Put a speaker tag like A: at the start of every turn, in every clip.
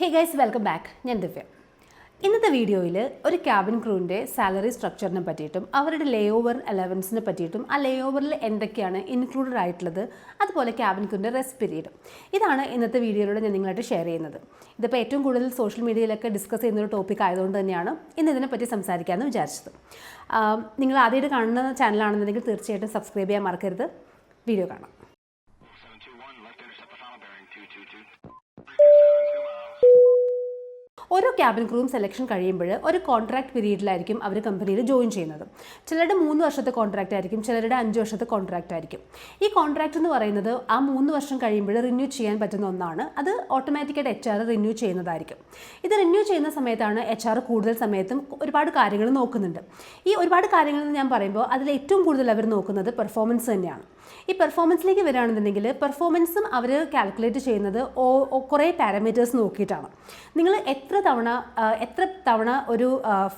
A: Hey guys welcome back ഞാൻ ദിവ്യ. ഇന്നത്തെ വീഡിയോയിൽ ഒരു ക്യാബിൻ ക്രൂവിന്റെ സാലറി സ്ട്രക്ചറിനെ പറ്റിയിട്ടും അവരുടെ ലേ ഓവർ അലവൻസിനെ പറ്റിയിട്ടും ആ ലേ ഓവറിൽ എന്തൊക്കെയാണ് ഇൻക്ലൂഡഡ് ആയിട്ടുള്ളത് അതുപോലെ ക്യാബിൻ ക്രൂവിന്റെ റെസ്റ്റ് പീരീഡ് ഇതാണ് ഇന്നത്തെ വീഡിയോയിലൂടെ ഞാൻ നിങ്ങളായിട്ട് ഷെയർ ചെയ്യുന്നത്. ഇതിപ്പോൾ ഏറ്റവും കൂടുതൽ സോഷ്യൽ മീഡിയയിലൊക്കെ ഡിസ്കസ് ചെയ്യുന്ന ഒരു ടോപ്പിക് ആയതുകൊണ്ട് തന്നെയാണ് ഇന്ന് ഇതിനെപ്പറ്റി സംസാരിക്കാമെന്ന് വിചാരിച്ചത്. നിങ്ങൾ ആദ്യമായിട്ട് കാണുന്ന ചാനലാണെന്നുണ്ടെങ്കിൽ തീർച്ചയായിട്ടും സബ്സ്ക്രൈബ് ചെയ്യാൻ മറക്കരുത്. വീഡിയോ കാണാം. ഓരോ ക്യാബിൻ ക്രൂവും സെലക്ഷൻ കഴിയുമ്പോൾ ഒരു കോൺട്രാക്ട് പീരീഡിലായിരിക്കും അവർ കമ്പനിയിൽ ജോയിൻ ചെയ്യുന്നത്. ചിലരുടെ മൂന്ന് വർഷത്തെ കോൺട്രാക്റ്റ് ആയിരിക്കും ചിലരുടെ അഞ്ച് വർഷത്തെ കോൺട്രാക്റ്റ് ആയിരിക്കും. ഈ കോൺട്രാക്റ്റ് എന്ന് പറയുന്നത് ആ മൂന്ന് വർഷം കഴിയുമ്പോൾ റിന്യൂ ചെയ്യാൻ പറ്റുന്ന ഒന്നാണ്. അത് ഓട്ടോമാറ്റിക്കായിട്ട് എച്ച് ആർ റിന്യൂ ചെയ്യുന്നതായിരിക്കും. ഇത് റിന്യൂ ചെയ്യുന്ന സമയത്താണ് എച്ച് ആർ കൂടുതൽ സമയത്തും ഒരുപാട് കാര്യങ്ങൾ നോക്കുന്നുണ്ട്. ഈ ഒരുപാട് കാര്യങ്ങൾ ഞാൻ പറയുമ്പോൾ അതിൽ ഏറ്റവും കൂടുതൽ അവർ നോക്കുന്നത് പെർഫോമൻസ് തന്നെയാണ്. ഈ പെർഫോമൻസിലേക്ക് വരികയാണെന്നുണ്ടെങ്കിൽ പെർഫോമൻസും അവർ കാൽക്കുലേറ്റ് ചെയ്യുന്നത് കുറേ പാരാമീറ്റേഴ്സ് നോക്കിയിട്ടാണ്. നിങ്ങൾ എത്ര തവണ എത്ര തവണ ഒരു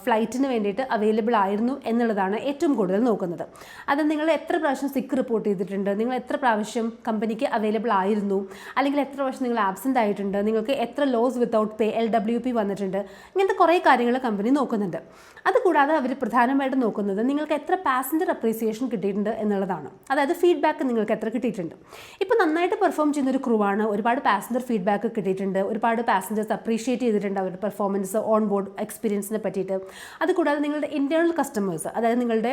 A: ഫ്ലൈറ്റിന് വേണ്ടിയിട്ട് അവൈലബിൾ ആയിരുന്നു എന്നുള്ളതാണ് ഏറ്റവും കൂടുതൽ നോക്കുന്നത്. അത് നിങ്ങൾ എത്ര പ്രാവശ്യം സിക്ക് റിപ്പോർട്ട് ചെയ്തിട്ടുണ്ട് നിങ്ങൾ എത്ര പ്രാവശ്യം കമ്പനിക്ക് അവൈലബിൾ ആയിരുന്നു അല്ലെങ്കിൽ എത്ര പ്രാവശ്യം നിങ്ങൾ ആബ്സെന്റ് ആയിട്ടുണ്ട് നിങ്ങൾക്ക് എത്ര loss without pay L W P വന്നിട്ടുണ്ട് ഇങ്ങനത്തെ കുറേ കാര്യങ്ങൾ കമ്പനി നോക്കുന്നുണ്ട്. അതുകൂടാതെ അവർ പ്രധാനമായിട്ട് നോക്കുന്നത് നിങ്ങൾക്ക് എത്ര പാസഞ്ചർ അപ്രീസിയേഷൻ കിട്ടിയിട്ടുണ്ട് എന്നുള്ളതാണ്. അതായത് ഫീഡ്ബാക്ക് നിങ്ങൾക്ക് എത്ര കിട്ടിയിട്ടുണ്ട്? ഇപ്പോൾ നന്നായിട്ട് പെർഫോം ചെയ്യുന്ന ഒരു ക്രൂ ആണ്. ഒരുപാട് പാസഞ്ചർ ഫീഡ്ബാക്ക് കിട്ടിയിട്ടുണ്ട്. ഒരുപാട് പാസഞ്ചേഴ്സ് അപ്രീഷിയേറ്റ് ചെയ്തിട്ടുണ്ട് അവരുടെ പെർഫോമൻസ് ഓൺ ബോർഡ് എക്സ്പീരിയൻസിനെ പറ്റിയിട്ട്. അതുകൂടാതെ നിങ്ങളുടെ ഇന്റേർണൽ കസ്റ്റമേഴ്സ് അതായത് നിങ്ങളുടെ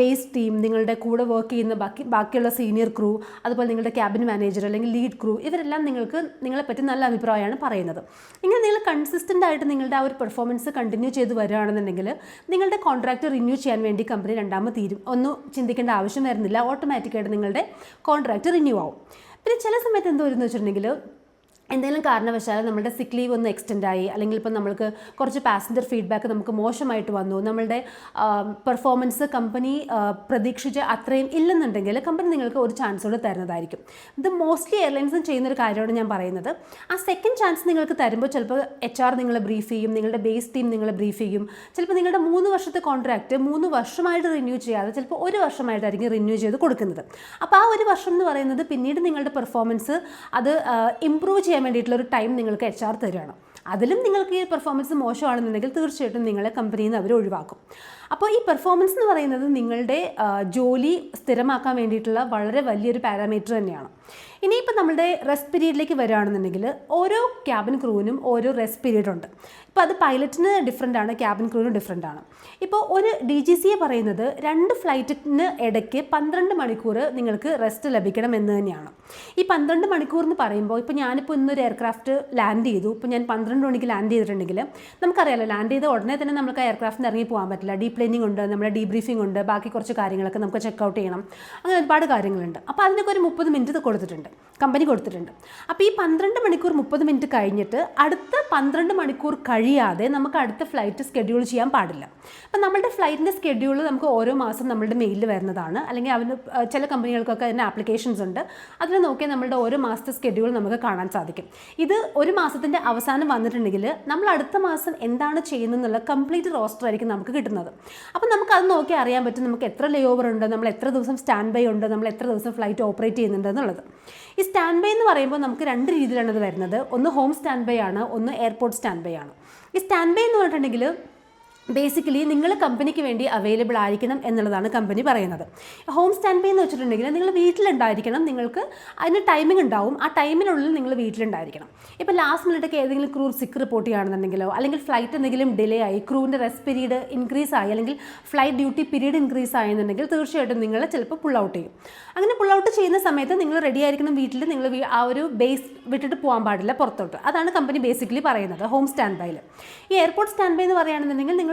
A: ബേസ് ടീം നിങ്ങളുടെ കൂടെ വർക്ക് ചെയ്യുന്ന ബാക്കി ബാക്കിയുള്ള സീനിയർ ക്രൂ അതുപോലെ നിങ്ങളുടെ ക്യാബിൻ മാനേജർ അല്ലെങ്കിൽ ലീഡ് ക്രൂ ഇവരെല്ലാം നിങ്ങൾക്ക് നിങ്ങളെ പറ്റി നല്ല അഭിപ്രായമാണ് പറയുന്നത്. ഇങ്ങനെ നിങ്ങൾ കൺസിസ്റ്റന്റ് ആയിട്ട് നിങ്ങളുടെ ആ ഒരു പെർഫോമൻസ് കണ്ടിന്യൂ ചെയ്ത് വരികയാണെന്നുണ്ടെങ്കിൽ നിങ്ങളുടെ കോൺട്രാക്റ്റ് റിന്യൂ ചെയ്യാൻ വേണ്ടി കമ്പനി രണ്ടാമത് തീരും. ഒന്നും ചിന്തിക്കേണ്ട ആവശ്യം വരുന്നില്ല. ഓട്ടോമാറ്റിക്കായിട്ട് നിങ്ങളുടെ കോൺട്രാക്റ്റ് റിന്യൂ ആവും. പിന്നെ ചില സമയത്ത് എന്തോ വരുന്നു വെച്ചിട്ടുണ്ടെങ്കിൽ എന്തെങ്കിലും കാരണവശാൽ നമ്മുടെ സിക്ക് ലീവ് ഒന്ന് എക്സ്റ്റെൻഡ് ആയി അല്ലെങ്കിൽ ഇപ്പം നമ്മൾക്ക് കുറച്ച് പാസഞ്ചർ ഫീഡ്ബാക്ക് നമുക്ക് മോശമായിട്ട് വന്നു നമ്മളുടെ പെർഫോമൻസ് കമ്പനി പ്രതീക്ഷിച്ച അത്രയും ഇല്ലെന്നുണ്ടെങ്കിൽ കമ്പനി നിങ്ങൾക്ക് ഒരു ചാൻസ് കൂടെ തരുന്നതായിരിക്കും. ഇത് മോസ്റ്റ്ലി എയർലൈൻസും ചെയ്യുന്ന ഒരു കാര്യമാണ് ഞാൻ പറയുന്നത്. ആ സെക്കൻഡ് ചാൻസ് നിങ്ങൾക്ക് തരുമ്പോൾ ചിലപ്പോൾ എച്ച് ആർ നിങ്ങളെ ബ്രീഫ് ചെയ്യും നിങ്ങളുടെ ബേസ് ടീം നിങ്ങളെ ബ്രീഫ് ചെയ്യും. ചിലപ്പോൾ നിങ്ങളുടെ മൂന്ന് വർഷത്തെ കോൺട്രാക്റ്റ് മൂന്ന് വർഷമായിട്ട് റിന്യൂ ചെയ്യാതെ ചിലപ്പോൾ ഒരു വർഷമായിട്ടായിരിക്കും റിന്യൂ ചെയ്ത് കൊടുക്കുന്നത്. അപ്പോൾ ആ ഒരു വർഷം എന്ന് പറയുന്നത് പിന്നീട് നിങ്ങളുടെ പെർഫോമൻസ് അത് ഇമ്പ്രൂവ് ചെയ്യാൻ വേണ്ടിയിട്ടുള്ള ഒരു ടൈം നിങ്ങൾക്ക് എച്ച് ആർ തരുകയാണ് അതിലും നിങ്ങൾക്ക് ഈ പെർഫോമൻസ് മോശമാണെന്നുണ്ടെങ്കിൽ തീർച്ചയായിട്ടും നിങ്ങളെ കമ്പനിയിൽ നിന്ന് അവർ ഒഴിവാക്കും. അപ്പോൾ ഈ പെർഫോമൻസ് എന്ന് പറയുന്നത് നിങ്ങളുടെ ജോലി സ്ഥിരമാക്കാൻ വേണ്ടിയിട്ടുള്ള വളരെ വലിയൊരു പാരാമീറ്റർ തന്നെയാണ്. ഇനിയിപ്പോൾ നമ്മുടെ റെസ്റ്റ് പീരീഡിലേക്ക് വരികയാണെന്നുണ്ടെങ്കിൽ ഓരോ ക്യാബിൻ ക്രൂവിനും ഓരോ റെസ്റ്റ് പീരീഡ് ഉണ്ട്. ഇപ്പോൾ അത് പൈലറ്റിന് ഡിഫറെന്റ് ആണ് ക്യാബിൻ ക്രൂവിന് ഡിഫറെന്റ് ആണ്. ഇപ്പോൾ ഒരു ഡി ജി സിയെ പറയുന്നത് രണ്ട് ഫ്ലൈറ്റിന് ഇടയ്ക്ക് പന്ത്രണ്ട് മണിക്കൂർ നിങ്ങൾക്ക് റെസ്റ്റ് ലഭിക്കണം എന്ന് തന്നെയാണ്. ഈ പന്ത്രണ്ട് മണിക്കൂർ എന്ന് പറയുമ്പോൾ ഇപ്പോൾ ഞാനിപ്പോൾ ഇന്നൊരു എയർക്രാഫ്റ്റ് ലാൻഡ് ചെയ്തു. ഇപ്പോൾ ഞാൻ പന്ത്രണ്ട് മണിക്ക് ലാൻഡ് ചെയ്തിട്ടുണ്ടെങ്കിൽ നമുക്കറിയാലോ ലാൻഡ് ചെയ്ത ഉടനെ തന്നെ നമുക്ക് എയർക്രാഫ്റ്റിന് ഇറങ്ങി പോകാൻ പറ്റില്ല. ഡീപ് ഡീപ്ലെയിനിങ് ഉണ്ട് നമ്മുടെ ഡീബ്രീഫിംഗ് ഉണ്ട് ബാക്കി കുറച്ച് കാര്യങ്ങളൊക്കെ നമുക്ക് ചെക്കൗട്ട് ചെയ്യണം. അങ്ങനെ ഒരുപാട് കാര്യങ്ങളുണ്ട്. അപ്പോൾ അതിനൊക്കെ ഒരു മുപ്പത് മിനിറ്റ് കൊടുത്തിട്ടുണ്ട്. കമ്പനി കൊടുത്തിട്ടുണ്ട്. അപ്പോൾ ഈ പന്ത്രണ്ട് മണിക്കൂർ മുപ്പത് മിനിറ്റ് കഴിഞ്ഞിട്ട് അടുത്ത പന്ത്രണ്ട് മണിക്കൂർ കഴിയാതെ നമുക്ക് അടുത്ത ഫ്ലൈറ്റ് സ്കെഡ്യൂൾ ചെയ്യാൻ പാടില്ല. അപ്പം നമ്മളുടെ ഫ്ലൈറ്റിന്റെ സ്കെഡ്യൂൾ നമുക്ക് ഓരോ മാസം നമ്മളുടെ മെയിലിൽ വരുന്നതാണ്. അല്ലെങ്കിൽ അവന് ചില കമ്പനികൾക്കൊക്കെ അതിന് ആപ്ലിക്കേഷൻസ് ഉണ്ട്. അതിനെ നോക്കിയാൽ നമ്മളുടെ ഓരോ മാസത്തെ സ്കെഡ്യൂൾ നമുക്ക് കാണാൻ സാധിക്കും. ഇത് ഒരു മാസത്തിന്റെ അവസാനം വന്നിട്ടുണ്ടെങ്കിൽ നമ്മൾ അടുത്ത മാസം എന്താണ് ചെയ്യുന്നതെന്നുള്ള കംപ്ലീറ്റ് റോസ്റ്റർ ആയിരിക്കും നമുക്ക് കിട്ടുന്നത്. അപ്പം നമുക്ക് അത് നോക്കി അറിയാൻ പറ്റും നമുക്ക് എത്ര ലേ ഓവർ ഉണ്ട് നമ്മൾ എത്ര ദിവസം സ്റ്റാൻഡ് ബൈ ഉണ്ട് നമ്മൾ എത്ര ദിവസം ഫ്ലൈറ്റ് ഓപ്പറേറ്റ് ചെയ്യുന്നുണ്ട് എന്നുള്ളത്. ഈ സ്റ്റാൻഡ് ബൈ എന്ന് പറയുമ്പോൾ നമുക്ക് രണ്ട് രീതിയിലാണ് ഇത് വരുന്നത്. ഒന്ന് ഹോം സ്റ്റാൻഡ് ബൈ ആണ് ഒന്ന് എയർപോർട്ട് സ്റ്റാൻഡ് ബൈ ആണ്. ഈ സ്റ്റാൻഡ് ബൈ എന്ന് പറഞ്ഞിട്ടുണ്ടെങ്കിൽ ബേസിക്കലി നിങ്ങൾ കമ്പനിക്ക് വേണ്ടി അവൈലബിൾ ആയിരിക്കണം എന്നുള്ളതാണ് കമ്പനി പറയുന്നത്. ഹോം സ്റ്റാൻഡ് ബൈ എന്ന് വെച്ചിട്ടുണ്ടെങ്കിൽ നിങ്ങൾ വീട്ടിലുണ്ടായിരിക്കണം നിങ്ങൾക്ക് അതിന് ടൈമിംഗ് ഉണ്ടാവും. ആ ടൈമിനുള്ളിൽ നിങ്ങൾ വീട്ടിലുണ്ടായിരിക്കണം. ഇപ്പോൾ ലാസ്റ്റ് മിനിറ്റൊക്കെ ഏതെങ്കിലും ക്രൂ സിക്ക് റിപ്പോർട്ട് ചെയ്യുകയാണെന്നുണ്ടെങ്കിലോ അല്ലെങ്കിൽ ഫ്ലൈറ്റ് എന്തെങ്കിലും ഡിലേ ആയി ക്രൂവിന്റെ റെസ്റ്റ് പീരീഡ് ഇൻക്രീസ് ആയി അല്ലെങ്കിൽ ഫ്ലൈറ്റ് ഡ്യൂട്ടി പീരീഡ് ഇൻക്രീസ് ആയെന്നുണ്ടെങ്കിൽ തീർച്ചയായിട്ടും നിങ്ങൾ ചിലപ്പോൾ പുൾ ഔട്ട് ചെയ്യും. അങ്ങനെ പുൾ ഔട്ട് ചെയ്യുന്ന സമയത്ത് നിങ്ങൾ റെഡി ആയിരിക്കണം വീട്ടിൽ നിങ്ങൾ ആ ഒരു ബേസ് വിട്ടിട്ട് പോകാൻ പാടില്ല പുറത്തോട്ട്. അതാണ് കമ്പനി ബേസിക്കലി പറയുന്നത് ഹോം സ്റ്റാൻഡ് ബൈയിൽ ഈ എയർപോർട്ട് സ്റ്റാൻഡ് ബൈ എന്ന് പറയുകയാണെന്നുണ്ടെങ്കിൽ നിങ്ങൾ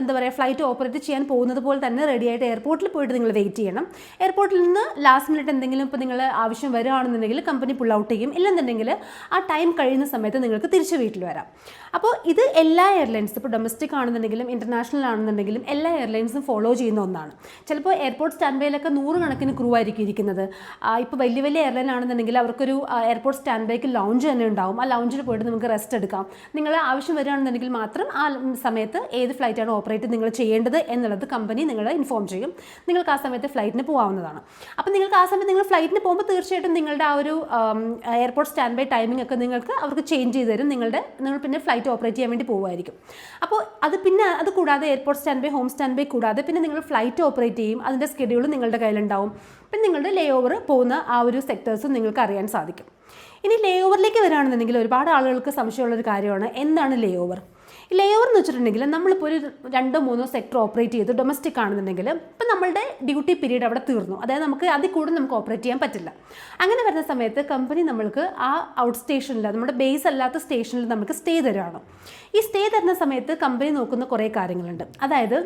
A: എന്താ പറയുക ഫ്ലൈറ്റ് ഓപ്പറേറ്റ് ചെയ്യാൻ പോകുന്നത് പോലെ തന്നെ റെഡി ആയിട്ട് എയർപോർട്ടിൽ പോയിട്ട് നിങ്ങൾ വെയിറ്റ് ചെയ്യണം. എയർപോർട്ടിൽ നിന്ന് ലാസ്റ്റ് മിനിറ്റ് എന്തെങ്കിലും ഇപ്പോൾ നിങ്ങൾ ആവശ്യം വരികയാണെന്നുണ്ടെങ്കിൽ കമ്പനി പുൾ ഔട്ട് ചെയ്യും. ഇല്ലെന്നുണ്ടെങ്കിൽ ആ ടൈം കഴിയുന്ന സമയത്ത് നിങ്ങൾക്ക് തിരിച്ച് വീട്ടിൽ വരാം. അപ്പോൾ ഇത് എല്ലാ എയർലൈൻസും ഇപ്പോൾ ഡൊമസ്റ്റിക് ആണെന്നുണ്ടെങ്കിലും ഇന്റർനാഷണൽ ആണെന്നുണ്ടെങ്കിലും എല്ലാ എയർലൈൻസും ഫോളോ ചെയ്യുന്ന ഒന്നാണ്. ചിലപ്പോൾ എയർപോർട്ട് സ്റ്റാൻഡ് ബൈയിലൊക്കെ നൂറുകണക്കിന് ക്രൂ ആയിരിക്കും ഇരിക്കുന്നത്. ഇപ്പോൾ വലിയ വലിയ എയർലൈൻ ആണെന്നുണ്ടെങ്കിൽ അവർക്കൊരു എയർപോർട്ട് സ്റ്റാൻഡ് ബൈക്ക് ലോഞ്ച് തന്നെ ഉണ്ടാവും. ആ ലോഞ്ചിൽ പോയിട്ട് നമുക്ക് റെസ്റ്റ് എടുക്കാം. നിങ്ങൾ ആവശ്യം വരികയാണെന്നുണ്ടെങ്കിൽ മാത്രം ആ സമയത്ത് ഏത് ഫ്ലൈറ്റാണ് ഓപ്പറേറ്റ് നിങ്ങൾ ചെയ്യേണ്ടത് എന്നുള്ളത് കമ്പനി നിങ്ങളെ ഇൻഫോം ചെയ്യും. നിങ്ങൾക്ക് ആ സമയത്ത് ഫ്ലൈറ്റിന് പോകാവുന്നതാണ് അപ്പോൾ നിങ്ങൾക്ക് ആ സമയത്ത് നിങ്ങൾ ഫ്ലൈറ്റിന് പോകുമ്പോൾ തീർച്ചയായിട്ടും നിങ്ങളുടെ ആ ഒരു എയർപോർട്ട് സ്റ്റാൻഡ് ബൈ ടൈമിംഗ് ഒക്കെ നിങ്ങൾക്ക് അവർക്ക് ചേഞ്ച് ചെയ്ത് തരും. നിങ്ങളുടെ നിങ്ങൾ പിന്നെ ഫ്ലൈറ്റ് ഓപ്പറേറ്റ് ചെയ്യാൻ വേണ്ടി പോകുമായിരിക്കും അപ്പോൾ അത് പിന്നെ അത് കൂടാതെ airport standby home standby കൂടാതെ പിന്നെ നിങ്ങൾ ഫ്ലൈറ്റ് ഓപ്പറേറ്റ് ചെയ്യും. അതിന്റെ സ്കെഡ്യൂൾ നിങ്ങളുടെ കയ്യിലുണ്ടാവും. പിന്നെ നിങ്ങളുടെ ലേ ഓവർ പോകുന്ന ആ ഒരു സെക്ടേഴ്സും നിങ്ങൾക്ക് അറിയാൻ സാധിക്കും. ഇനി ലേ ഓവറിലേക്ക് വരികയാണെന്നുണ്ടെങ്കിൽ ഒരുപാട് ആളുകൾക്ക് സംശയമുള്ളൊരു കാര്യമാണ്. എന്താണ് ലേ ഓവർ ലേ ഓവർ എന്ന് വെച്ചിട്ടുണ്ടെങ്കിൽ നമ്മളിപ്പോൾ ഒരു രണ്ടോ മൂന്നോ സെക്ടർ ഓപ്പറേറ്റ് ചെയ്ത് ഡൊമസ്റ്റിക് ആണെന്നുണ്ടെങ്കിൽ ഇപ്പം നമ്മളുടെ ഡ്യൂട്ടി പീരീഡ് അവിടെ തീർന്നു. അതായത് നമുക്ക് അതിൽ കൂടുതൽ നമുക്ക് ഓപ്പറേറ്റ് ചെയ്യാൻ പറ്റില്ല. അങ്ങനെ വരുന്ന സമയത്ത് കമ്പനി നമ്മൾക്ക് ആ ഔട്ട് സ്റ്റേഷനിൽ നമ്മുടെ ബേസ് അല്ലാത്ത സ്റ്റേഷനിൽ നമുക്ക് സ്റ്റേ തരുവാണ്. ഈ സ്റ്റേ തരുന്ന സമയത്ത് കമ്പനി നോക്കുന്ന കുറേ കാര്യങ്ങളുണ്ട്. അതായത്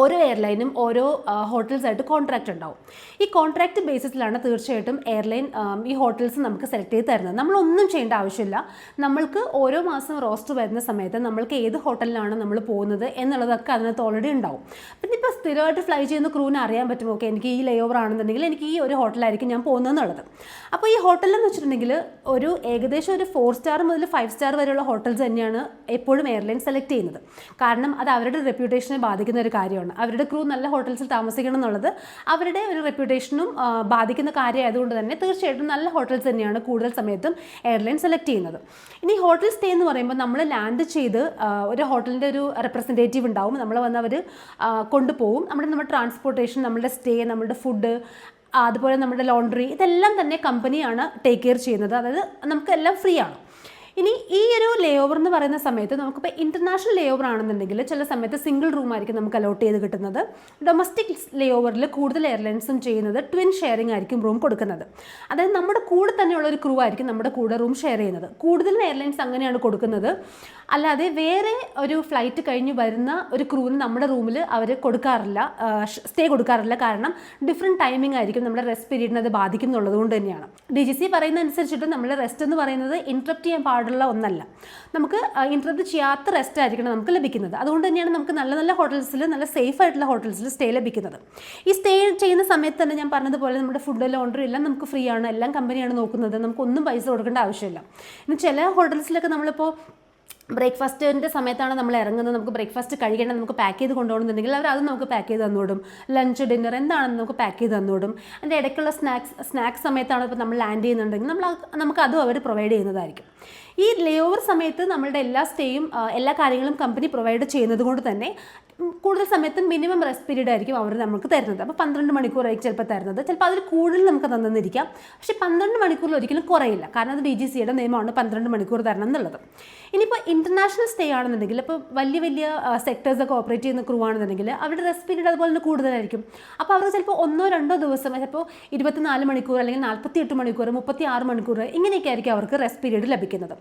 A: ഓരോ എയർലൈനും ഓരോ ഹോട്ടൽസായിട്ട് കോൺട്രാക്റ്റ് ഉണ്ടാവും. ഈ കോൺട്രാക്റ്റ് ബേസിസിലാണ് തീർച്ചയായിട്ടും എയർലൈൻ ഈ ഹോട്ടൽസ് നമുക്ക് സെലക്ട് ചെയ്ത് തരുന്നത്. നമ്മളൊന്നും ചെയ്യേണ്ട ആവശ്യമില്ല. നമ്മൾക്ക് ഓരോ മാസം റോസ്റ്റർ വരുന്ന സമയത്ത് നമ്മൾക്ക് ഏത് ഹോട്ടലിലാണ് നമ്മൾ പോകുന്നത് എന്നുള്ളതൊക്കെ അതിനകത്ത് ഓൾറെഡി ഉണ്ടാവും. പിന്നെ ഇപ്പോൾ സ്ഥിരമായിട്ട് ഫ്ലൈ ചെയ്യുന്ന ക്രൂവിന് അറിയാൻ പറ്റുമോ? ഓക്കെ എനിക്ക് ഈ ലേ ഓവർ ആണെന്നുണ്ടെങ്കിൽ എനിക്ക് ഈ ഒരു ഹോട്ടലായിരിക്കും ഞാൻ പോകുന്നതെന്നുള്ളത്. അപ്പോൾ ഈ ഹോട്ടലെന്ന് വെച്ചിട്ടുണ്ടെങ്കിൽ ഒരു ഏകദേശം ഒരു ഫോർ സ്റ്റാർ മുതൽ ഫൈവ് സ്റ്റാർ വരെയുള്ള ഹോട്ടൽസ് തന്നെയാണ് എപ്പോഴും എയർലൈൻ സെലക്ട് ചെയ്യുന്നത്. കാരണം അത് അവരുടെ റെപ്യൂട്ടേഷനെ ബാധിക്കുന്ന ഒരു കാര്യമാണ്. അവരുടെ ക്രൂ നല്ല ഹോട്ടൽസിൽ താമസിക്കണം എന്നുള്ളത് അവരുടെ ഒരു റെപ്യൂട്ടേഷനും ബാധിക്കുന്ന കാര്യമായതുകൊണ്ട് തന്നെ തീർച്ചയായിട്ടും നല്ല ഹോട്ടൽസ് തന്നെയാണ് കൂടുതൽ സമയത്തും എയർലൈൻ സെലക്ട് ചെയ്യുന്നത്. ഇനി ഹോട്ടൽ സ്റ്റേ എന്ന് പറയുമ്പോൾ നമ്മൾ ലാൻഡ് ചെയ്ത് ഒരു ഹോട്ടലിന്റെ ഒരു റെപ്രസെന്റേറ്റീവ് ഉണ്ടാവും. നമ്മൾ വന്ന് അവർ കൊണ്ടുപോകും നമ്മുടെ നമ്മുടെ ട്രാൻസ്പോർട്ടേഷൻ നമ്മുടെ സ്റ്റേ നമ്മുടെ ഫുഡ് അതുപോലെ നമ്മുടെ ലോണ്ടറി ഇതെല്ലാം തന്നെ കമ്പനിയാണ് ടേക്ക് കെയർ ചെയ്യുന്നത്. അതായത് നമുക്കെല്ലാം ഫ്രീ ആണ്. ഇനി ഈ ഒരു ലേ ഓവർ എന്ന് പറയുന്ന സമയത്ത് നമുക്കിപ്പോൾ ഇന്റർനാഷണൽ ലേ ഓവർ ആണെന്നുണ്ടെങ്കിൽ ചില സമയത്ത് സിംഗിൾ റൂം ആയിരിക്കും നമുക്ക് അലോട്ട് ചെയ്ത് കിട്ടുന്നത്. ഡൊമസ്റ്റിക് ലേ ഓവറിൽ കൂടുതൽ എയർലൈൻസും ചെയ്യുന്നത് ട്വിൻ ഷെയറിംഗ് ആയിരിക്കും റൂം കൊടുക്കുന്നത്. അതായത് നമ്മുടെ കൂടെ തന്നെയുള്ള ഒരു ക്രൂ ആയിരിക്കും നമ്മുടെ കൂടെ റൂം ഷെയർ ചെയ്യുന്നത്. കൂടുതൽ എയർലൈൻസ് അങ്ങനെയാണ് കൊടുക്കുന്നത്. അല്ലാതെ വേറെ ഒരു ഫ്ലൈറ്റ് കഴിഞ്ഞ് വരുന്ന ഒരു ക്രൂവിന് നമ്മുടെ റൂമിൽ അവർ കൊടുക്കാറില്ല സ്റ്റേ കൊടുക്കാറില്ല. കാരണം ഡിഫറെന്റ് ടൈമിംഗ് ആയിരിക്കും നമ്മുടെ റെസ്റ്റ് പീരീഡിനെ അത് ബാധിക്കുന്നുള്ളത് കൊണ്ട് തന്നെയാണ്. ഡി ജി സി പറയുന്ന അനുസരിച്ചിട്ട് നമ്മുടെ റെസ്റ്റ് എന്ന് പറയുന്നത് ഇൻട്രപ്റ്റ് ചെയ്യാൻ പാടുള്ള ഒന്നല്ല. നമുക്ക് ഇൻട്രപ്റ്റ് ചെയ്യാത്ത റെസ്റ്റ് ആയിരിക്കണം നമുക്ക് ലഭിക്കുന്നത്. അതുകൊണ്ട് തന്നെയാണ് നമുക്ക് നല്ല നല്ല ഹോട്ടൽസിൽ നല്ല സേഫ് ആയിട്ടുള്ള ഹോട്ടൽസിൽ സ്റ്റേ ലഭിക്കുന്നത്. ഈ സ്റ്റേ ചെയ്യുന്ന സമയത്ത് തന്നെ ഞാൻ പറഞ്ഞതുപോലെ നമ്മുടെ ഫുഡ് ലോണ്ടറി എല്ലാം നമുക്ക് ഫ്രീ ആണ്. എല്ലാം കമ്പനിയാണ് നോക്കുന്നത്. നമുക്കൊന്നും പൈസ കൊടുക്കേണ്ട ആവശ്യമില്ല. ഇനി ചില ഹോട്ടൽസിലൊക്കെ നമ്മളിപ്പോൾ ബ്രേക്ക്ഫാസ്റ്റിന്റെ സമയത്താണ് നമ്മൾ ഇറങ്ങുന്നത്. നമുക്ക് ബ്രേക്ക്ഫാസ്റ്റ് കഴിക്കേണ്ടത് നമുക്ക് പാക്ക് ചെയ്ത് കൊണ്ടുപോകണമെന്നുണ്ടെങ്കിൽ അവർ അത് നമുക്ക് പാക്ക് ചെയ്ത് തന്നോടും. ലഞ്ച് ഡിന്നർ എന്താണെന്ന് നമുക്ക് പാക്ക് ചെയ്ത് തന്നോടും. അതിന്റെ ഇടയ്ക്കുള്ള സ്നാക്സ് സ്നാക്സ് സമയത്താണ് ഇപ്പോൾ നമ്മൾ ലാൻഡ് ചെയ്യുന്നുണ്ടെങ്കിൽ നമ്മൾ നമുക്ക് അതും അവർ പ്രൊവൈഡ് ചെയ്യുന്നതായിരിക്കും. ഈ ലേ ഓവർ സമയത്ത് നമ്മളുടെ എല്ലാ സ്റ്റേയും എല്ലാ കാര്യങ്ങളും കമ്പനി പ്രൊവൈഡ് ചെയ്യുന്നത് കൊണ്ട് തന്നെ കൂടുതൽ സമയത്ത് മിനിമം റെസ്റ്റ് പീരീഡ് ആയിരിക്കും അവർ നമുക്ക് തരുന്നത്. അപ്പോൾ പന്ത്രണ്ട് മണിക്കൂറായിരിക്കും ചിലപ്പോൾ തരുന്നത്. ചിലപ്പോൾ അതിൽ കൂടുതൽ നമുക്ക് തന്നിരിക്കാം. പക്ഷേ പന്ത്രണ്ട് മണിക്കൂറിൽ ഒരിക്കലും കുറയില്ല. കാരണം അത് ഡി ജി സിയുടെ നിയമമാണ് പന്ത്രണ്ട് മണിക്കൂർ തരണം എന്നുള്ളത്. ഇനിയിപ്പോൾ ഇന്റർനാഷണൽ സ്റ്റേ ആണെന്നുണ്ടെങ്കിൽ ഇപ്പോൾ വലിയ വലിയ സെക്ടേഴ്സ് ഒക്കെ ഓപ്പറേറ്റ് ചെയ്യുന്ന ക്രൂ ആണെന്നുണ്ടെങ്കിൽ അവരുടെ റെസ്റ്റ് പീരീഡ് അതുപോലെ തന്നെ കൂടുതലായിരിക്കും. അപ്പോൾ അവർക്ക് ചിലപ്പോൾ ഒന്നോ രണ്ടോ ദിവസം ചിലപ്പോൾ ഇരുപത്തിനാല് മണിക്കൂർ അല്ലെങ്കിൽ നാൽപ്പത്തി എട്ട് മണിക്കൂർ മുപ്പത്തി ആറ് മണിക്കൂർ ഇങ്ങനെയൊക്കെ ആയിരിക്കും അവർക്ക് റെസ്റ്റ് പീരീഡ് ലഭിക്കുന്നത്.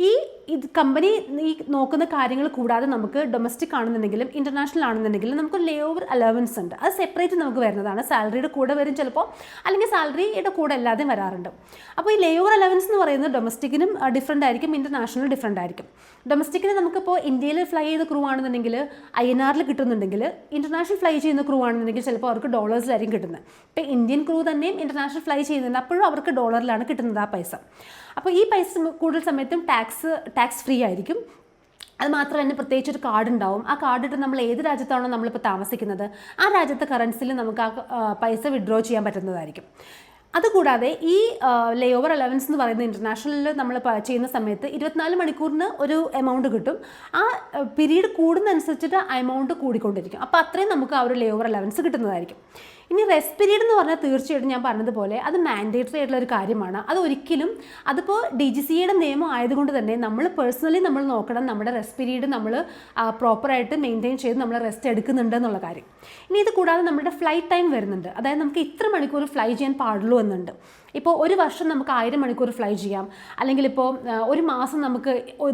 A: ഈ ഇത് കമ്പനി ഈ നോക്കുന്ന കാര്യങ്ങൾ കൂടാതെ നമുക്ക് ഡൊമസ്റ്റിക് ആണെന്നുണ്ടെങ്കിലും ഇന്റർനാഷണൽ ആണെന്നുണ്ടെങ്കിലും നമുക്ക് ലേ ഓവർ അലവൻസ് ഉണ്ട്. അത് സെപ്പറേറ്റ് നമുക്ക് വരുന്നതാണ്. സാലറിയുടെ കൂടെ വരും ചിലപ്പോൾ അല്ലെങ്കിൽ സാലറിയുടെ കൂടെ അല്ലാതെ വരാറുണ്ട്. അപ്പോൾ ഈ ലേ ഓവർ അലവൻസ് എന്ന് പറയുന്നത് ഡൊമസ്റ്റിക്കിനും ഡിഫറെന്റ് ആയിരിക്കും ഇന്റർനാഷണൽ ഡിഫറെന്റ് ആയിരിക്കും. ഡൊമസ്റ്റിക്കിന് നമുക്കിപ്പോൾ ഇന്ത്യയിൽ ഫ്ലൈ ചെയ്ത ക്രൂ ആണെന്നുണ്ടെങ്കിൽ ഐ എൻ ആറിൽ കിട്ടുന്നുണ്ടെങ്കിൽ ഇന്റർനാഷണൽ ഫ്ലൈ ചെയ്യുന്ന ക്രൂ ആണെന്നുണ്ടെങ്കിൽ ചിലപ്പോൾ അവർക്ക് ഡോളേഴ്സിലായിരിക്കും കിട്ടുന്നത്. ഇപ്പോൾ ഇന്ത്യൻ ക്രൂ തന്നെയും ഇന്റർനാഷണൽ ഫ്ലൈ ചെയ്യുന്നുണ്ട്. അപ്പോഴും അവർക്ക് ഡോളറിലാണ് കിട്ടുന്നത് ആ പൈസ. അപ്പോൾ ഈ പൈസ കൂടുതൽ സമയത്തും ടാക്സ് ടാക്സ് ഫ്രീ ആയിരിക്കും. അത് മാത്രമല്ല തന്നെ പ്രത്യേകിച്ച് ഒരു കാർഡ് ഉണ്ടാവും. ആ കാർഡ് ഇട്ട് നമ്മൾ ഏത് രാജ്യത്താണോ നമ്മളിപ്പോൾ താമസിക്കുന്നത് ആ രാജ്യത്തെ കറൻസിയിൽ നമുക്ക് ആ പൈസ വിഡ്രോ ചെയ്യാൻ പറ്റുന്നതായിരിക്കും. അതുകൂടാതെ ഈ ലേ ഓവർ അലവൻസ് എന്ന് പറയുന്ന ഇന്റർനാഷണലിൽ നമ്മൾ ചെയ്യുന്ന സമയത്ത് ഇരുപത്തിനാല് മണിക്കൂറിന് ഒരു എമൗണ്ട് കിട്ടും. ആ പീരീഡ് കൂടുന്നതനുസരിച്ചിട്ട് എമൗണ്ട് കൂടിക്കൊണ്ടിരിക്കും. അപ്പോൾ അത്രയും നമുക്ക് ആ ഒരു ലേ ഓവർ അലവൻസ് കിട്ടുന്നതായിരിക്കും. ഇനി റെസ്റ്റ് പീരീഡ് എന്ന് പറഞ്ഞാൽ തീർച്ചയായിട്ടും ഞാൻ പറഞ്ഞതുപോലെ അത് മാൻഡേറ്ററി ആയിട്ടുള്ള ഒരു കാര്യമാണ്. അത് ഒരിക്കലും അതിപ്പോൾ ഡി ജി സിയുടെ നിയമം ആയതുകൊണ്ട് തന്നെ നമ്മൾ പേഴ്സണലി നമ്മൾ നോക്കണം നമ്മുടെ റെസ്റ്റ് പീരീഡ് നമ്മൾ പ്രോപ്പറായിട്ട് മെയിന്റെയിൻ ചെയ്ത് നമ്മൾ റെസ്റ്റ് എടുക്കുന്നുണ്ട് എന്നുള്ള കാര്യം. ഇനി ഇത് കൂടാതെ നമ്മുടെ ഫ്ലൈറ്റ് ടൈം വരുന്നുണ്ട്. അതായത് നമുക്ക് ഇത്ര മണിക്കൂർ ഫ്ലൈ ചെയ്യാൻ പാടുള്ളൂ എന്നുണ്ട്. ഇപ്പോൾ ഒരു വർഷം നമുക്ക് ആയിരം മണിക്കൂർ ഫ്ലൈ ചെയ്യാം. അല്ലെങ്കിൽ ഇപ്പോൾ ഒരു മാസം നമുക്ക്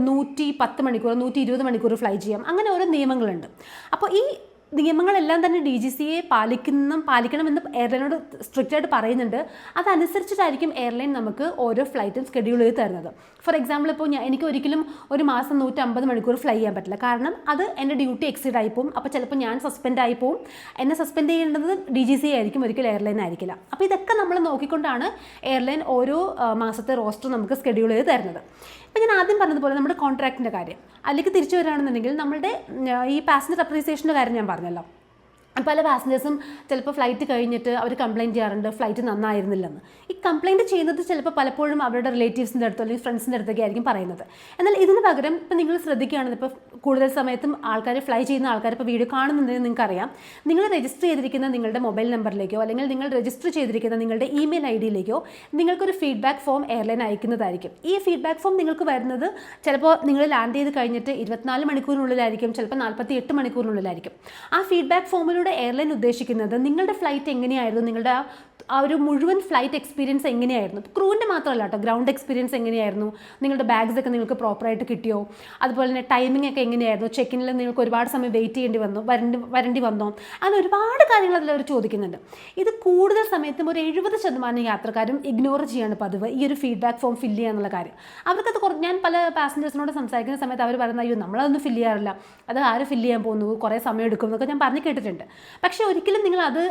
A: നൂറ്റി പത്ത് മണിക്കൂർ നൂറ്റി ഇരുപത് മണിക്കൂർ ഫ്ലൈ ചെയ്യാം. അങ്ങനെ ഓരോ നിയമങ്ങളുണ്ട്. അപ്പോൾ ഈ നിയമങ്ങളെല്ലാം തന്നെ ഡി ജി സിയെ പാലിക്കുന്ന പാലിക്കണമെന്ന് എയർലൈനോട് സ്ട്രിക്റ്റ് ആയിട്ട് പറയുന്നുണ്ട്. അതനുസരിച്ചിട്ടായിരിക്കും എയർലൈൻ നമുക്ക് ഓരോ ഫ്ലൈറ്റും ഷെഡ്യൂൾ ചെയ്ത് തരുന്നത്. ഫോർ എക്സാമ്പിൾ ഇപ്പോൾ ഞാൻ എനിക്ക് ഒരിക്കലും ഒരു മാസം നൂറ്റമ്പത് മണിക്കൂർ ഫ്ലൈ ചെയ്യാൻ പറ്റില്ല. കാരണം അത് എന്റെ ഡ്യൂട്ടി എക്സീഡ് ആയി പോകും അപ്പോൾ ചിലപ്പോൾ ഞാൻ സസ്പെൻഡ് ആയി പോകും എന്നെ സസ്പെൻഡ് ചെയ്യേണ്ടത് ഡി ജി സി ആയിരിക്കും ഒരിക്കലും എയർലൈൻ ആയിരിക്കില്ല. അപ്പോൾ ഇതൊക്കെ നമ്മൾ നോക്കിക്കൊണ്ടാണ് എയർലൈൻ ഓരോ മാസത്തെ റോസ്റ്റർ നമുക്ക് സ്കെഡ്യൂൾ ചെയ്ത് തരുന്നത്. ഇപ്പം ഞാൻ ആദ്യം പറഞ്ഞതുപോലെ നമ്മുടെ കോൺട്രാക്റ്റിന്റെ കാര്യം. അല്ലെങ്കിൽ തിരിച്ചു വരികയാണെന്നുണ്ടെങ്കിൽ നമ്മുടെ ഈ പാസഞ്ചർ അപ്രീസിയേഷന്റെ കാര്യം ഞാൻ carne പല പാസഞ്ചേഴ്സും ചിലപ്പോൾ ഫ്ലൈറ്റ് കഴിഞ്ഞിട്ട് അവർ കംപ്ലയിന്റ് ചെയ്യാറുണ്ട് ഫ്ലൈറ്റ് നന്നായിരുന്നില്ലെന്ന്. ഈ കംപ്ലയിന്റ് ചെയ്യുന്നത് ചിലപ്പോൾ പലപ്പോഴും അവരുടെ റിലേറ്റീവ്സിന്റെ അടുത്തോ അല്ലെങ്കിൽ ഫ്രണ്ട്സിന്റെ അടുത്തൊക്കെ ആയിരിക്കും പറയുന്നത്. എന്നാൽ ഇതിന് പകരം ഇപ്പം നിങ്ങൾ ശ്രദ്ധിക്കുകയാണെന്ന് ഇപ്പോൾ കൂടുതൽ സമയത്തും ആൾക്കാർ ഫ്ലൈ ചെയ്യുന്ന ആൾക്കാർ ഇപ്പോൾ വീഡിയോ കാണുന്നുണ്ടെന്ന് നിങ്ങൾക്കറിയാം. നിങ്ങൾ രജിസ്റ്റർ ചെയ്തിരിക്കുന്ന നിങ്ങളുടെ മൊബൈൽ നമ്പറിലേക്കോ അല്ലെങ്കിൽ നിങ്ങൾ രജിസ്റ്റർ ചെയ്തിരിക്കുന്ന നിങ്ങളുടെ ഇമെയിൽ ഐ ഡിയിലേക്കോ നിങ്ങൾക്കൊരു ഫീഡ്ബാക്ക് ഫോം എയർലൈൻ അയക്കുന്നതായിരിക്കും. ഈ ഫീഡ്ബാക്ക് ഫോം നിങ്ങൾക്ക് വരുന്നത് ചിലപ്പോൾ നിങ്ങൾ ലാൻഡ് ചെയ്ത് കഴിഞ്ഞിട്ട് ഇരുപത്തിനാല് മണിക്കൂറിനുള്ളിലായിരിക്കും ചിലപ്പോൾ നാൽപ്പത്തി എട്ട് മണിക്കൂറിനുള്ളിലായിരിക്കും. ആ ഫീഡ്ബാക്ക് ഫോമിലൂടെ എയർലൈൻ ഉദ്ദേശിക്കുന്നത് നിങ്ങളുടെ ഫ്ലൈറ്റ് എങ്ങനെയായിരുന്നു? നിങ്ങളുടെ ആ ആ ഒരു മുഴുവൻ ഫ്ലൈറ്റ് എക്സ്പീരിയൻസ് എങ്ങനെയായിരുന്നു? ക്രൂവിന്റെ മാത്രമല്ല കേട്ടോ ഗ്രൗണ്ട് എക്സ്പീരിയൻസ് എങ്ങനെയായിരുന്നു? നിങ്ങളുടെ ബാഗ്സ് ഒക്കെ നിങ്ങൾക്ക് പ്രോപ്പറായിട്ട് കിട്ടിയോ? അതുപോലെ തന്നെ ടൈമിംഗ് ഒക്കെ എങ്ങനെയായിരുന്നു? ചെക്കിനിൽ നിങ്ങൾക്ക് ഒരുപാട് സമയം വെയിറ്റ് ചെയ്യേണ്ടി വന്നു വരണ്ടി വരേണ്ടി വന്നോ? അങ്ങനെ ഒരുപാട് കാര്യങ്ങൾ അതിൽ അവർ ചോദിക്കുന്നുണ്ട്. ഇത് കൂടുതൽ സമയത്തും ഒരു എഴുപത് ശതമാനം യാത്രക്കാരും ഇഗ്നോർ ചെയ്യാണ് പതിവ് ഈ ഒരു ഫീഡ്ബാക്ക് ഫോം ഫില്ല് ചെയ്യാന്നുള്ള കാര്യം. അവർക്കത് കുറച്ച് ഞാൻ പല പാസഞ്ചേഴ്സിനോട് സംസാരിക്കുന്ന സമയത്ത് അവർ പറയുന്ന അയ്യോ നമ്മളതൊന്നും ഫില്ല് ചെയ്യാറില്ല. അത് ആര് ഫില്ല് ചെയ്യാൻ പോകുന്നു? കുറേ സമയം എടുക്കും എന്നൊക്കെ ഞാൻ പറഞ്ഞു കേട്ടിട്ടുണ്ട്. പക്ഷേ ഒരിക്കലും നിങ്ങൾ അത്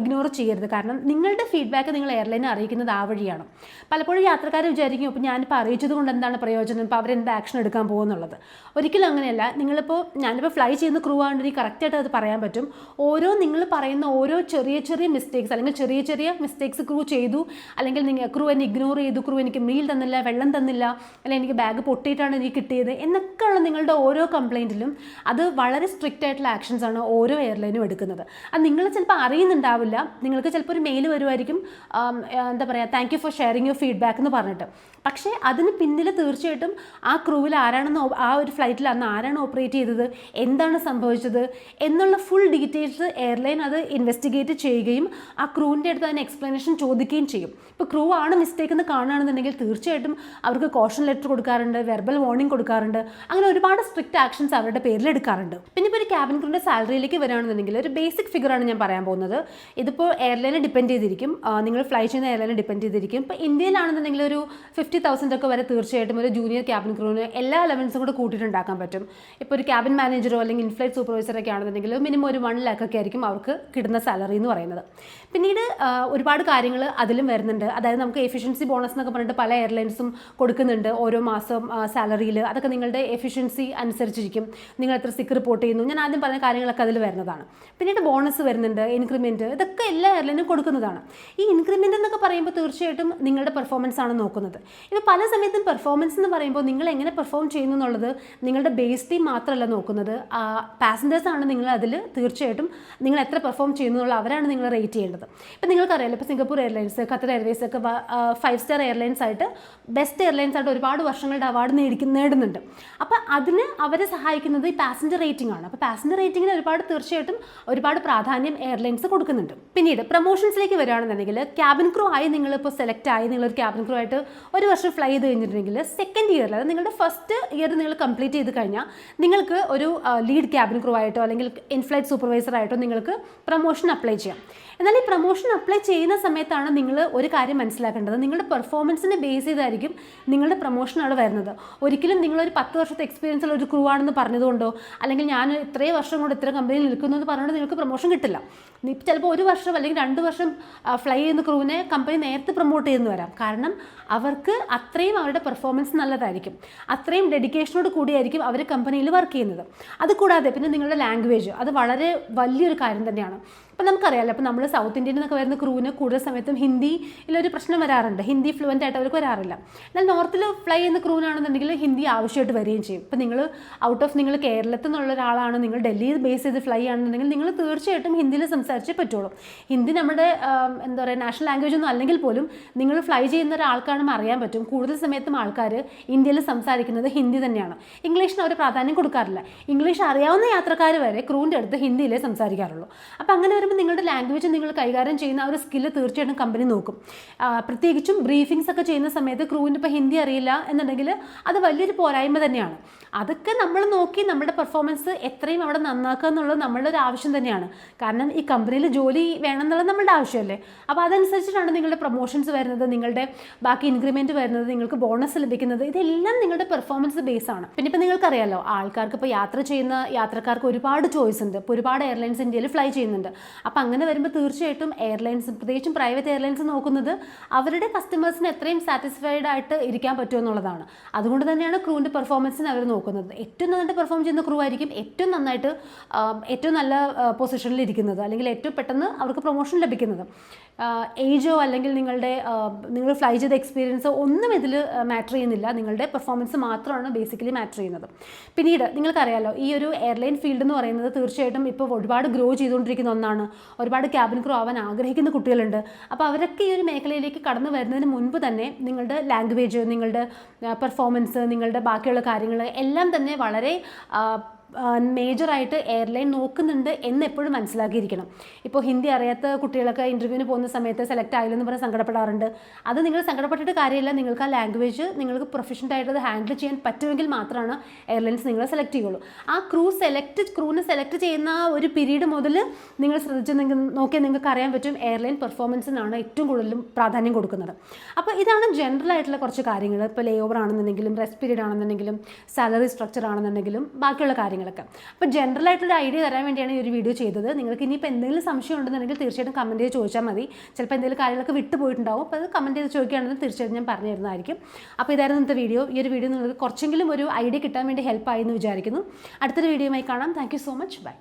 A: ഇഗ്നോർ ചെയ്യരുത്. കാരണം നിങ്ങളുടെ ഫീഡ്ബാക്ക് നിങ്ങൾ എയർലൈനെ അറിയിക്കുന്നത് ആ വഴിയാണ്. പലപ്പോഴും യാത്രക്കാർ വിചാരിക്കും ഇപ്പോൾ ഞാനിപ്പോൾ അറിയിച്ചത് കൊണ്ട് എന്താണ് പ്രയോജനം? ഇപ്പോൾ അവരെന്ത് ആക്ഷൻ എടുക്കാൻ പോകുന്നുള്ളത്? ഒരിക്കലും അങ്ങനെയല്ല. നിങ്ങളിപ്പോൾ ഞാനിപ്പോൾ ഫ്ലൈ ചെയ്യുന്ന ക്രൂ ആണെങ്കിൽ കറക്റ്റായിട്ട് അത് പറയാൻ പറ്റും. ഓരോ നിങ്ങൾ പറയുന്ന ഓരോ ചെറിയ ചെറിയ മിസ്റ്റേക്സ് അല്ലെങ്കിൽ ചെറിയ ചെറിയ മിസ്റ്റേക്സ് ക്രൂ ചെയ്തു അല്ലെങ്കിൽ നിങ്ങൾ ക്രൂ എന്നെ ഇഗ്നോർ ചെയ്തു ക്രൂ എനിക്ക് മീൽ തന്നില്ല വെള്ളം തന്നില്ല അല്ലെങ്കിൽ എനിക്ക് ബാഗ് പൊട്ടിയിട്ടാണ് എനിക്ക് കിട്ടിയത് എന്നൊക്കെയുള്ള നിങ്ങളുടെ ഓരോ കംപ്ലയിന്റിലും അത് വളരെ സ്ട്രിക്റ്റ് ആയിട്ടുള്ള ആക്ഷൻസ് ആണ് ഓരോ എയർലൈനും എടുക്കുന്നത്. അത് നിങ്ങൾ ചിലപ്പോൾ അറിയുന്നുണ്ടാവില്ല. നിങ്ങൾക്ക് ചിലപ്പോൾ ഒരു മെയിൽ വരുമായിരിക്കും ആം, എന്താ പറയുക thank you for sharing your feedback എന്ന് പറഞ്ഞിട്ട്. പക്ഷേ അതിന് പിന്നിൽ തീർച്ചയായിട്ടും ആ ക്രൂവിൽ ആരാണെന്ന് ആ ഒരു ഫ്ലൈറ്റിൽ അന്ന് ആരാണ് ഓപ്പറേറ്റ് ചെയ്തത് എന്താണ് സംഭവിച്ചത് എന്നുള്ള ഫുൾ ഡീറ്റെയിൽസ് എയർലൈൻ അത് ഇൻവെസ്റ്റിഗേറ്റ് ചെയ്യുകയും ആ ക്രൂവിന്റെ അടുത്ത് അതിന് എക്സ്പ്ലനേഷൻ ചോദിക്കുകയും ചെയ്യും. ഇപ്പോൾ ക്രൂ ആണ് മിസ്റ്റേക്ക് എന്ന് കാണുകയാണെന്നുണ്ടെങ്കിൽ തീർച്ചയായിട്ടും അവർക്ക് കോഷൻ ലെറ്റർ കൊടുക്കാറുണ്ട് വെർബൽ വാർണിംഗ് കൊടുക്കാറുണ്ട് അങ്ങനെ ഒരുപാട് സ്ട്രിക്റ്റ് ആക്ഷൻസ് അവരുടെ പേരിൽ എടുക്കാറുണ്ട്. പിന്നെ ഇപ്പോൾ ഒരു ക്യാബിൻ ക്രൂവിന്റെ സാലറിയിലേക്ക് വരികയാണെന്നുണ്ടെങ്കിൽ ഒരു ബേസിക് ഫിഗറാണ് ഞാൻ പറയാൻ പോകുന്നത്. ഇതിപ്പോൾ എയർലൈനെ ഡിപ്പെൻഡ് ചെയ്തിരിക്കും. ആ, നിങ്ങൾ ഫ്ലൈ ചെയ്യുന്ന എയർലൈനെ ഡിപ്പെൻഡ് ചെയ്തിരിക്കും. ഇപ്പോൾ ഇന്ത്യയിലാണെന്നുണ്ടെങ്കിൽ ഒരു ഫിഫ്റ്റി തൗസൻഡ് ഒക്കെ വരെ തീർച്ചയായിട്ടും ഒരു ജൂനിയർ ക്യാബിൻ ക്രൂവിന് എല്ലാ ലെവൻസും കൂടെ കൂട്ടിയിട്ടുണ്ടാക്കാൻ പറ്റും. ഇപ്പോൾ ഒരു ക്യാബിൻ മാനേജറോ അല്ലെങ്കിൽ ഇൻഫ്ലൈറ്റ് സൂപ്പർവൈസറൊക്കെ ആണെന്നുണ്ടെങ്കിൽ മിനിമം ഒരു വൺ ലാക്ക് ഒക്കെ ആയിരിക്കും അവർക്ക് കിട്ടുന്ന സാലറി എന്ന് പറയുന്നത്. പിന്നീട് ഒരുപാട് കാര്യങ്ങൾ അതിലും വരുന്നുണ്ട്. അതായത് നമുക്ക് എഫിഷ്യൻസി ബോണസ് എന്നൊക്കെ പറഞ്ഞിട്ട് പല എയർലൈൻസും കൊടുക്കുന്നുണ്ട്. ഓരോ മാസം സാലറിയിൽ അതൊക്കെ നിങ്ങളുടെ എഫിഷ്യൻസി അനുസരിച്ചിരിക്കും. നിങ്ങൾ എത്ര സിക്ക് റിപ്പോർട്ട് ചെയ്യുന്നു. ഞാൻ ആദ്യം പറഞ്ഞ കാര്യങ്ങളൊക്കെ അതിൽ വരുന്നതാണ്. പിന്നീട് ബോണസ് വരുന്നുണ്ട്. ഇൻക്രിമെന്റ് ഇതൊക്കെ എല്ലാ എയർലൈനും കൊടുക്കുന്നതാണ്. ഈ ഇൻക്രിമെന്റ് എന്നൊക്കെ പറയുമ്പോൾ തീർച്ചയായിട്ടും നിങ്ങളുടെ പെർഫോമൻസ് ആണ് നോക്കുന്നത്. ഇപ്പോൾ പല സമയത്തും പെർഫോമൻസ് എന്ന് പറയുമ്പോൾ നിങ്ങൾ എങ്ങനെ പെർഫോം ചെയ്യുന്നു എന്നുള്ളത് നിങ്ങളുടെ ബേസ് ടീം മാത്രമല്ല നോക്കുന്നത്. പാസഞ്ചേഴ്സാണ് നിങ്ങൾ അതിൽ തീർച്ചയായിട്ടും നിങ്ങൾ എത്ര പെർഫോം ചെയ്യുന്നു എന്നുള്ള അവരാണ് നിങ്ങൾ റേറ്റ് ചെയ്യേണ്ടത്. ഇപ്പം നിങ്ങൾക്കറിയാലോ ഇപ്പോൾ സിംഗപ്പൂർ എയർലൈൻസ് ഖത്തർ എയർവേസ് ഒക്കെ ഫൈവ് സ്റ്റാർ എയർലൈൻസ് ആയിട്ട് ബെസ്റ്റ് എയർലൈൻസ് ആയിട്ട് ഒരുപാട് വർഷങ്ങളുടെ അവാർഡ് നേടിക്കും നേടുന്നുണ്ട്. അപ്പോൾ അതിന് അവരെ സഹായിക്കുന്നത് ഈ പാസഞ്ചർ റേറ്റിംഗ് ആണ്. അപ്പോൾ പാസഞ്ചർ റേറ്റിങ്ങിന് ഒരുപാട് തീർച്ചയായിട്ടും ഒരുപാട് പ്രാധാന്യം എയർലൈൻസ് കൊടുക്കുന്നുണ്ട്. പിന്നീട് പ്രൊമോഷൻസിലേക്ക് വരികയാണെന്നുണ്ടെങ്കിൽ ക്യാബിൻ ക്രൂ ആയി നിങ്ങളിപ്പോൾ സെലക്ട് ആയി നിങ്ങളൊരു ക്യാബിൻ ക്രൂ ആയിട്ട് ഒരു വർഷം ഫ്ലൈ ചെയ്ത് കഴിഞ്ഞിട്ടുണ്ടെങ്കിൽ സെക്കൻഡ് ഇയറിൽ അതായത് നിങ്ങളുടെ ഫസ്റ്റ് ഇയർ നിങ്ങൾ കംപ്ലീറ്റ് ചെയ്ത് കഴിഞ്ഞാൽ നിങ്ങൾക്ക് ഒരു ലീഡ് ക്യാബിൻ ക്രൂ ആയിട്ടോ അല്ലെങ്കിൽ ഇൻഫ്ലൈറ്റ് സൂപ്പർവൈസർ ആയിട്ടോ നിങ്ങൾക്ക് പ്രൊമോഷൻ അപ്ലൈ ചെയ്യാം. എന്നാൽ ഈ പ്രൊമോഷൻ അപ്ലൈ ചെയ്യുന്ന സമയത്താണ് നിങ്ങൾ ഒരു കാര്യം മനസ്സിലാക്കേണ്ടത്. നിങ്ങളുടെ പെർഫോമൻസിനെ ബേസ് ചെയ്തായിരിക്കും നിങ്ങളുടെ പ്രൊമോഷൻ അവിടെ വരുന്നത്. ഒരിക്കലും നിങ്ങളൊരു പത്ത് വർഷത്തെ എക്സ്പീരിയൻസ് ഉള്ള ഒരു ക്രൂ ആണെന്ന് പറഞ്ഞതുകൊണ്ടോ അല്ലെങ്കിൽ ഞാൻ ഇത്രയും വർഷം കൊണ്ട് ഇത്ര കമ്പനിയിൽ നിൽക്കുന്നു എന്ന് പറഞ്ഞുകൊണ്ട് നിങ്ങൾക്ക് പ്രൊമോഷൻ കിട്ടില്ല. നീ ചിലപ്പോൾ ഒരു വർഷം അല്ലെങ്കിൽ രണ്ട് വർഷം ഫ്ലൈ ചെയ്യുന്ന ക്രൂവിനെ കമ്പനി നേരത്തെ പ്രൊമോട്ട് ചെയ്യുന്നു വരാം. കാരണം അവർക്ക് അത്രയും അവരുടെ പെർഫോമൻസ് നല്ലതായിരിക്കും. അത്രയും ഡെഡിക്കേഷനോട് കൂടിയായിരിക്കും അവർ കമ്പനിയിൽ വർക്ക് ചെയ്യുന്നത്. അതുകൂടാതെ പിന്നെ നിങ്ങളുടെ ലാംഗ്വേജ് അത് വളരെ വലിയൊരു കാര്യം തന്നെയാണ്. അപ്പം നമുക്കറിയാമല്ലോ അപ്പോൾ നമ്മൾ സൗത്ത് ഇന്ത്യയിൽ നിന്നൊക്കെ വരുന്ന ക്രൂവിന് കൂടുതൽ സമയത്തും ഹിന്ദിയിലൊരു പ്രശ്നം വരാറുണ്ട്. ഹിന്ദി ഫ്ലുവന്റ് ആയിട്ട് അവർക്ക് വരാറില്ല. എന്നാൽ നോർത്തിൽ ഫ്ലൈ ചെയ്യുന്ന ക്രൂവിനാണെന്നുണ്ടെങ്കിൽ ഹിന്ദി ആവശ്യമായിട്ട് വരികയും ചെയ്യും. ഇപ്പം നിങ്ങൾ ഔട്ട് ഓഫ് നിങ്ങൾ കേരളത്തിൽ നിന്നുള്ള ഒരാളാണ് നിങ്ങൾ ഡൽഹിയിൽ ബേസ് ചെയ്ത് ഫ്ലൈ ആണെന്നുണ്ടെങ്കിൽ നിങ്ങൾ തീർച്ചയായിട്ടും ഹിന്ദിയിൽ സംസാരിച്ചേ പറ്റുള്ളൂ. ഹിന്ദി നമ്മുടെ എന്താ പറയുക നാഷണൽ ലാംഗ്വേജ് ഒന്നും അല്ലെങ്കിൽ പോലും നിങ്ങൾ ഫ്ലൈ ചെയ്യുന്ന ഒരാൾക്കാണെന്ന് അറിയാൻ പറ്റും. കൂടുതൽ സമയത്തും ആൾക്കാർ ഇന്ത്യയിൽ സംസാരിക്കുന്നത് ഹിന്ദി തന്നെയാണ്. ഇംഗ്ലീഷിന് അവർ പ്രാധാന്യം കൊടുക്കാറില്ല. ഇംഗ്ലീഷ് അറിയാവുന്ന യാത്രക്കാർ വരെ ക്രൂവിന്റെ അടുത്ത് ഹിന്ദിയിലേ സംസാരിക്കാറുള്ളൂ. അപ്പോൾ അങ്ങനെ വരുമ്പോൾ നിങ്ങളുടെ ലാംഗ്വേജ് നിങ്ങൾ കൈകാര്യം ചെയ്യുന്ന ആ ഒരു സ്കില്ല് തീർച്ചയായിട്ടും കമ്പനി നോക്കും. പ്രത്യേകിച്ചും ബ്രീഫിങ്സ് ഒക്കെ ചെയ്യുന്ന സമയത്ത് ക്രൂവിന് ഇപ്പോൾ ഹിന്ദി അറിയില്ല എന്നുണ്ടെങ്കിൽ അത് വലിയൊരു പോരായ്മ തന്നെയാണ്. അതൊക്കെ നമ്മൾ നോക്കി നമ്മുടെ പെർഫോമൻസ് എത്രയും അവിടെ നന്നാക്കുക എന്നുള്ളത് നമ്മളുടെ ഒരു ആവശ്യം തന്നെയാണ്. കാരണം ഈ കമ്പനിയിൽ ജോലി വേണം എന്നുള്ളത് നമ്മളുടെ ആവശ്യമല്ലേ? അപ്പോൾ അതനുസരിച്ചിട്ടാണ് നിങ്ങളുടെ പ്രൊമോഷൻസ് വരുന്നത് നിങ്ങളുടെ ബാക്കി ഇൻക്രിമെന്റ് വരുന്നത് നിങ്ങൾക്ക് ബോണസ് ലഭിക്കുന്നത്. ഇതെല്ലാം നിങ്ങളുടെ പെർഫോമൻസ് ബേസ് ആണ്. പിന്നെ ഇപ്പോൾ നിങ്ങൾക്കറിയാലോ ആൾക്കാർക്ക് ഇപ്പോൾ യാത്ര ചെയ്യുന്ന യാത്രക്കാർക്ക് ഒരുപാട് ചോയ്സ് ഉണ്ട്. ഇപ്പോൾ ഒരുപാട് എയർലൈൻസ് ഇന്ത്യയിൽ ഫ്ലൈ ചെയ്യുന്നുണ്ട്. അപ്പോൾ അങ്ങനെ വരുമ്പോൾ തീർച്ചയായിട്ടും എയർലൈൻസ് പ്രത്യേകിച്ചും പ്രൈവറ്റ് എയർലൈൻസ് നോക്കുന്നത് അവരുടെ കസ്റ്റമേഴ്സിന് എത്രയും സാറ്റിസ്ഫൈഡ് ആയിട്ട് ഇരിക്കാൻ പറ്റുമോ എന്നുള്ളതാണ്. അതുകൊണ്ട് തന്നെയാണ് ക്രൂവിന്റെ പെർഫോമൻസിന് അവർ നോക്കുന്നത്. ഏറ്റവും നന്നായിട്ട് പെർഫോം ചെയ്യുന്ന ക്രൂ ആയിരിക്കും ഏറ്റവും നന്നായിട്ട് ഏറ്റവും നല്ല പൊസിഷനിൽ ഇരിക്കുന്നത്. അല്ലെങ്കിൽ ഏറ്റവും പെട്ടെന്ന് അവർക്ക് പ്രൊമോഷൻ ലഭിക്കുന്നത്. ഏജോ അല്ലെങ്കിൽ നിങ്ങളുടെ നിങ്ങൾ ഫ്ലൈ ചെയ്ത എക്സ്പീരിയൻസോ ഒന്നും ഇതിൽ മാറ്റർ ചെയ്യുന്നില്ല. നിങ്ങളുടെ പെർഫോമൻസ് മാത്രമാണ് ബേസിക്കലി മാറ്റർ ചെയ്യുന്നത്. പിന്നീട് നിങ്ങൾക്കറിയാലോ ഈ ഒരു എയർലൈൻ ഫീൽഡ് എന്ന് പറയുന്നത് തീർച്ചയായിട്ടും ഇപ്പോൾ ഒരുപാട് ഗ്രോ ചെയ്തുകൊണ്ടിരിക്കുന്ന ഒന്നാണ്. ഒരുപാട് ക്യാബിൻ ക്രൂ ആവാൻ ആഗ്രഹിക്കുന്ന കുട്ടികളുണ്ട്. അപ്പോൾ അവരൊക്കെ ഈ ഒരു മേഖലയിലേക്ക് കടന്നു വരുന്നതിന് മുൻപ് തന്നെ നിങ്ങളുടെ ലാംഗ്വേജ് നിങ്ങളുടെ പെർഫോമൻസ് നിങ്ങളുടെ ബാക്കിയുള്ള കാര്യങ്ങൾ എല്ലാം തന്നെ വളരെ മേജറായിട്ട് എയർലൈൻ നോക്കുന്നുണ്ട് എന്ന് എപ്പോഴും മനസ്സിലാക്കിയിരിക്കണം. ഇപ്പോൾ ഹിന്ദി അറിയാത്ത കുട്ടികളൊക്കെ ഇന്റർവ്യൂവിന് പോകുന്ന സമയത്ത് സെലക്ട് ആയില്ലെന്ന് പറഞ്ഞ് സങ്കടപ്പെടാറുണ്ട്. അത് നിങ്ങൾ സങ്കടപ്പെട്ടിട്ട് കാര്യമില്ല. നിങ്ങൾക്ക് ആ ലാംഗ്വേജ് നിങ്ങൾക്ക് പ്രൊഫഷണൽ ആയിട്ട് അത് ഹാൻഡിൽ ചെയ്യാൻ പറ്റുമെങ്കിൽ മാത്രമാണ് എയർലൈൻസ് നിങ്ങളെ സെലക്ട് ചെയ്യുള്ളൂ ആ ക്രൂ സെലക്ട് ക്രൂവിനെ സെലക്ട് ചെയ്യുന്ന ഒരു പീരീഡ് മുതൽ നിങ്ങൾ ശ്രദ്ധിച്ച് നോക്കിയാൽ നിങ്ങൾക്ക് അറിയാൻ പറ്റും എയർലൈൻ പെർഫോമൻസിനാണ് ഏറ്റവും കൂടുതലും പ്രാധാന്യം കൊടുക്കുന്നത്. അപ്പോൾ ഇതാണ് ജനറൽ ആയിട്ടുള്ള കുറച്ച് കാര്യങ്ങൾ. ഇപ്പോൾ ലേ ഓവർ ആണെന്നുണ്ടെങ്കിലും റെസ്റ്റ് പീരീഡ് ആണെന്നുണ്ടെങ്കിലും സാലറി സ്ട്രക്ചർ ആണെന്നുണ്ടെങ്കിലും ബാക്കിയുള്ള കാര്യങ്ങളൊക്കെ. അപ്പോൾ ജനറൽ ആയിട്ടുള്ള ഐഡിയ തരാൻ വേണ്ടിയാണ് ഈ ഒരു വീഡിയോ ചെയ്തത്. നിങ്ങൾക്ക് ഇനിയിപ്പോൾ എന്തെങ്കിലും സംശയം ഉണ്ടെന്നുണ്ടെങ്കിൽ തീർച്ചയായിട്ടും കമന്റ് ചെയ്ത് ചോദിച്ചാൽ മതി. ചിലപ്പോൾ എന്തെങ്കിലും കാര്യങ്ങളൊക്കെ വിട്ടുപോയിട്ടുണ്ടാവും അപ്പോൾ അത് കമന്റ് ചെയ്ത് ചോദിക്കുകയാണെങ്കിൽ തീർച്ചയായിട്ടും ഞാൻ പറഞ്ഞു തരുന്നതായിരിക്കും. അപ്പോൾ ഇതായിരുന്നു ഇന്നത്തെ വീഡിയോ ഈ ഒരു വീഡിയോ നിങ്ങൾക്ക് കുറച്ചെങ്കിലും ഒരു ഐഡിയ കിട്ടാൻ വേണ്ടി ഹെൽപ്പ് ആയി എന്ന് വിചാരിക്കുന്നു. അടുത്തൊരു വീഡിയോയുമായി കാണാം. Thank so much bye